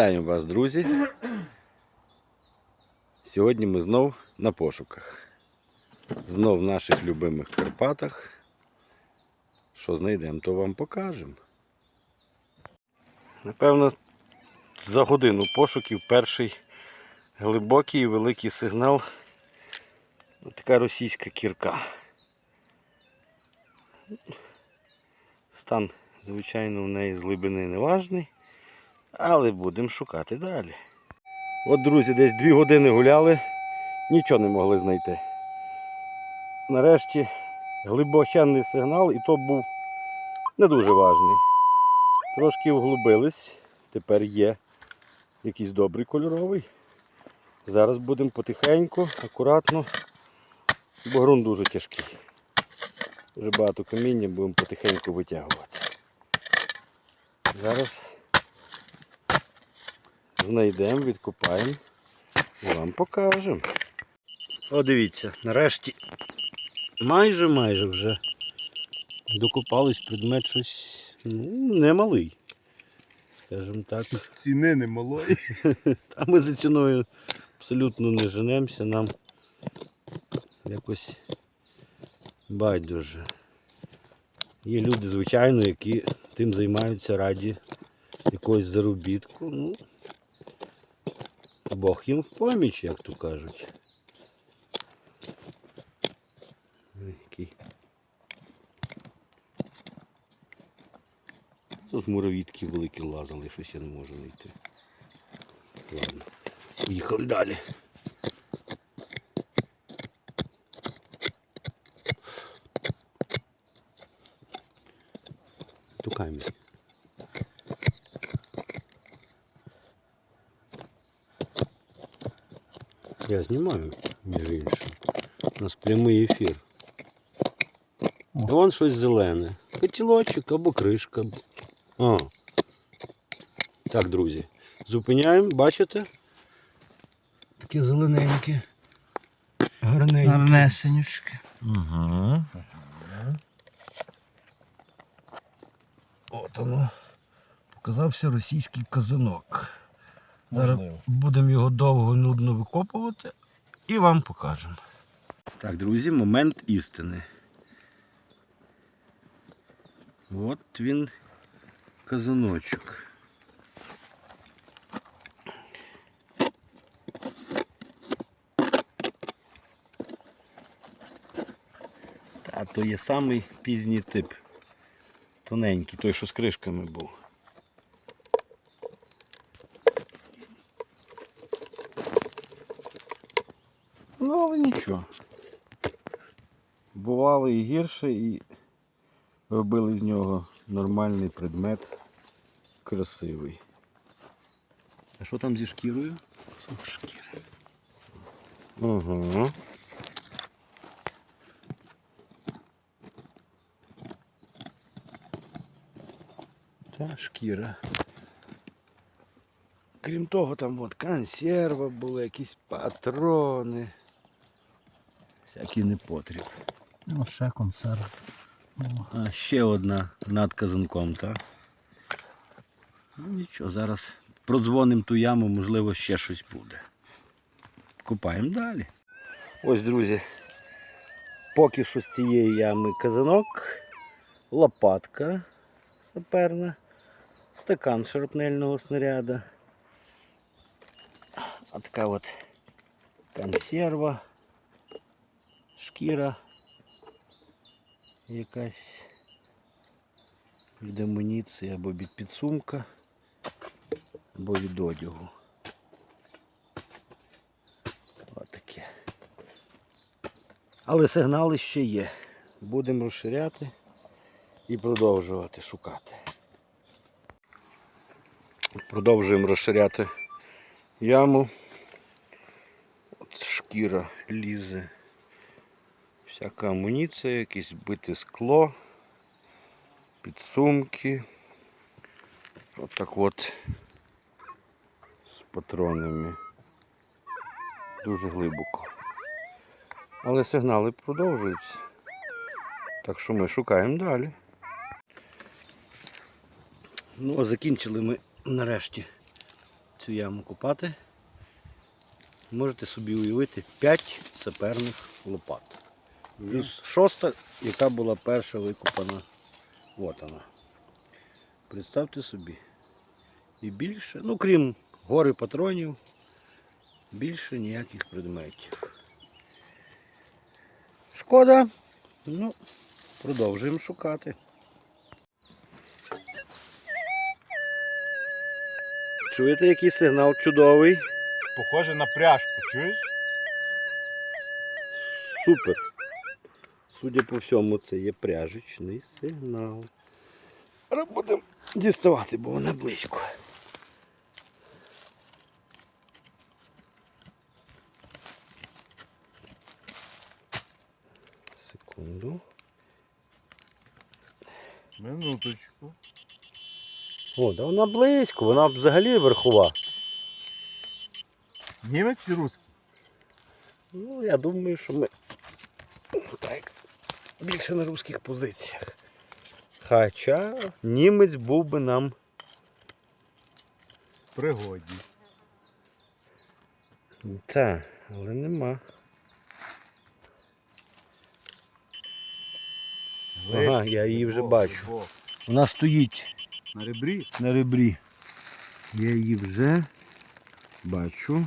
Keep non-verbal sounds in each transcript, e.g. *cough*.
Вітаємо вас, друзі. Сьогодні ми знов на пошуках. Знов в наших любимих Карпатах. Що знайдемо, то вам покажемо. Напевно, за годину пошуків перший глибокий і великий сигнал. Така російська кірка. Стан, звичайно, в неї з глибини не важний. Але будемо шукати далі. От, друзі, десь дві години гуляли, нічого не могли знайти. Нарешті глибоченний сигнал, і то був не дуже важний. Трошки вглубились, тепер є якийсь добрий кольоровий. Зараз будемо потихеньку, акуратно, бо ґрунт дуже тяжкий. Дуже багато каміння будемо потихеньку витягувати. Зараз знайдемо, відкопаємо і вам покажемо. О, дивіться, нарешті майже майже вже докопались предмет щось ну, немалий. Скажімо так. Ціни немалої. *laughs* А ми за ціною абсолютно не женемося, нам якось байдуже. Є люди, звичайно, які тим займаються раді якогось заробітку. Ну, Бог їм в поміч, як то кажуть. Тут муравітки великі лазили, щось я не можу знайти. Ладно, їхали далі. Тукаємо. Я знімаю, між іншим. У нас прямий ефір. Вон щось зелене. Котілочок або кришка. А. Так, друзі. Зупиняємо, бачите? Таке зелененьке. Гарненьке. Гарнесенючки. Угу. От воно. Показався російський казанок. Зараз будемо його довго нудно викопувати і вам покажемо. Так, друзі, момент істини. От він казаночок. Та то є самий пізній тип. Тоненький, той, що з кришками був. Ну, але нічого. Бувало і гірше, і робили з нього нормальний предмет, красивий. А що там зі шкірою? Шкіра. Угу. Та шкіра. Крім того, там от консерва була, якісь патрони. Всякий непотріб. Ну, ще консерв. А ще одна над казанком, так? Ну нічого, зараз продзвонимо ту яму, можливо, ще щось буде. Купаємо далі. Ось, друзі, поки що з цієї ями казанок, лопатка саперна, стакан шарапнельного снаряда. А така от консерва, шкіра якась від амуніції або від підсумка, або від одягу. Отаке. Але сигнали ще є. Будемо розширяти і продовжувати шукати. Продовжуємо розширяти яму. От шкіра лізе. Всяка амуніція, якесь бите скло, підсумки. От так от з патронами. Дуже глибоко. Але сигнали продовжуються. Так що ми шукаємо далі. Ну, а закінчили ми нарешті цю яму копати, можете собі уявити 5 саперних лопат. Плюс шоста, яка була перша викопана. От вона. Представте собі. І більше, ну крім гори патронів, більше ніяких предметів. Шкода. Ну, продовжуємо шукати. Чуєте, який сигнал чудовий? Похоже на пряжку, чуєш? Супер. Судя по всьому, це є пряжечний сигнал. Зараз будемо діставати, бо вона близько. Секунду. Минуточку. О, да вона близько, вона взагалі верхова. Німець чи русський? Ну, я думаю, що ми так, більше на русських позиціях. Хоча німець був би нам Пригоді. Так, але нема. Ага, я її вже бачу. Вона стоїть На ребрі? на ребрі. Я її вже бачу.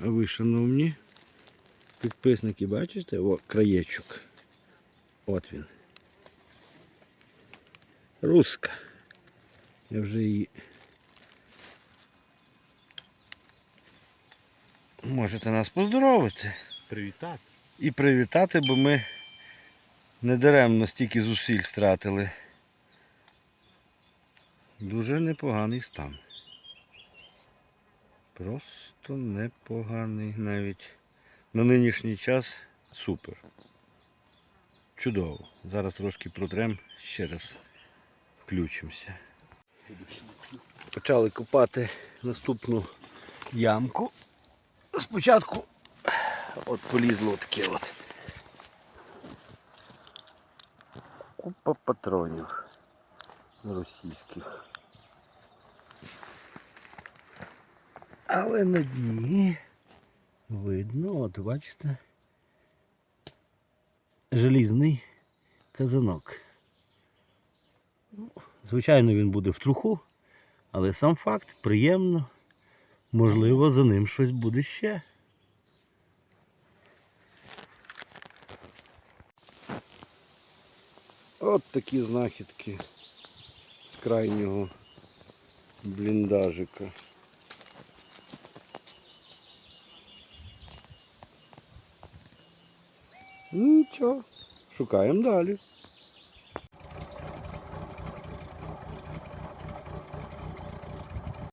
А ви, шановні підписники, бачите? О, краєчок. От він. Руска. Я вже її. Можете нас поздоровити Привітати. і привітати, бо ми недаремно стільки зусиль стратили. Дуже непоганий стан. Просто непоганий навіть на нинішній час супер. Чудово. Зараз трошки протрем, ще раз включимося. Почали копати наступну ямку. Спочатку от полізло таке от. Купа патронів російських. Але на дні видно, от бачите, желізний казанок. Ну, Звичайно, він буде в труху, але сам факт приємно. Можливо, за ним щось буде ще. От такі знахідки з крайнього бліндажика. Нічого, шукаємо далі.